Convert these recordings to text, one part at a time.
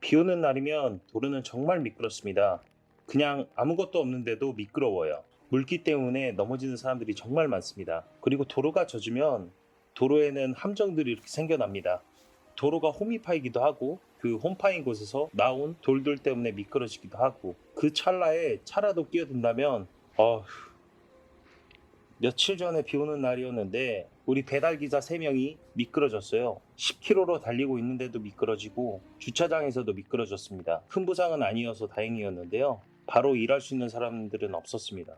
비 오는 날이면 도로는 정말 미끄럽습니다. 그냥 아무것도 없는데도 미끄러워요. 물기 때문에 넘어지는 사람들이 정말 많습니다. 그리고 도로가 젖으면 도로에는 함정들이 이렇게 생겨납니다. 도로가 홈이 파이기도 하고 그 홈파인 곳에서 나온 돌들 때문에 미끄러지기도 하고 그 찰나에 차라도 끼어든다면 어휴 며칠 전에 비 오는 날이었는데 우리 배달 기사 3명이 미끄러졌어요. 10km로 달리고 있는데도 미끄러지고 주차장에서도 미끄러졌습니다. 큰 부상은 아니어서 다행이었는데요. 바로 일할 수 있는 사람들은 없었습니다.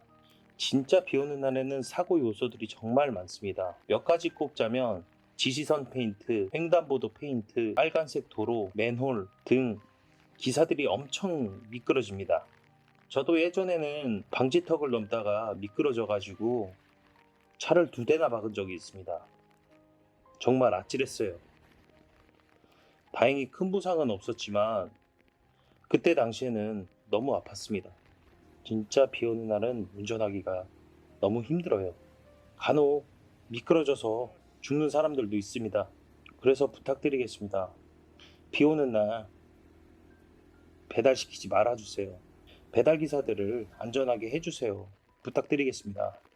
진짜 비 오는 날에는 사고 요소들이 정말 많습니다. 몇 가지 꼽자면 지시선 페인트, 횡단보도 페인트, 빨간색 도로, 맨홀 등 기사들이 엄청 미끄러집니다. 저도 예전에는 방지턱을 넘다가 미끄러져가지고 차를 두 대나 박은 적이 있습니다. 정말 아찔했어요. 다행히 큰 부상은 없었지만 그때 당시에는 너무 아팠습니다. 진짜 비 오는 날은 운전하기가 너무 힘들어요. 간혹 미끄러져서 죽는 사람들도 있습니다. 그래서 부탁드리겠습니다. 비 오는 날 배달시키지 말아주세요. 배달 기사들을 안전하게 해주세요. 부탁드리겠습니다.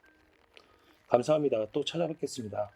감사합니다. 또 찾아뵙겠습니다.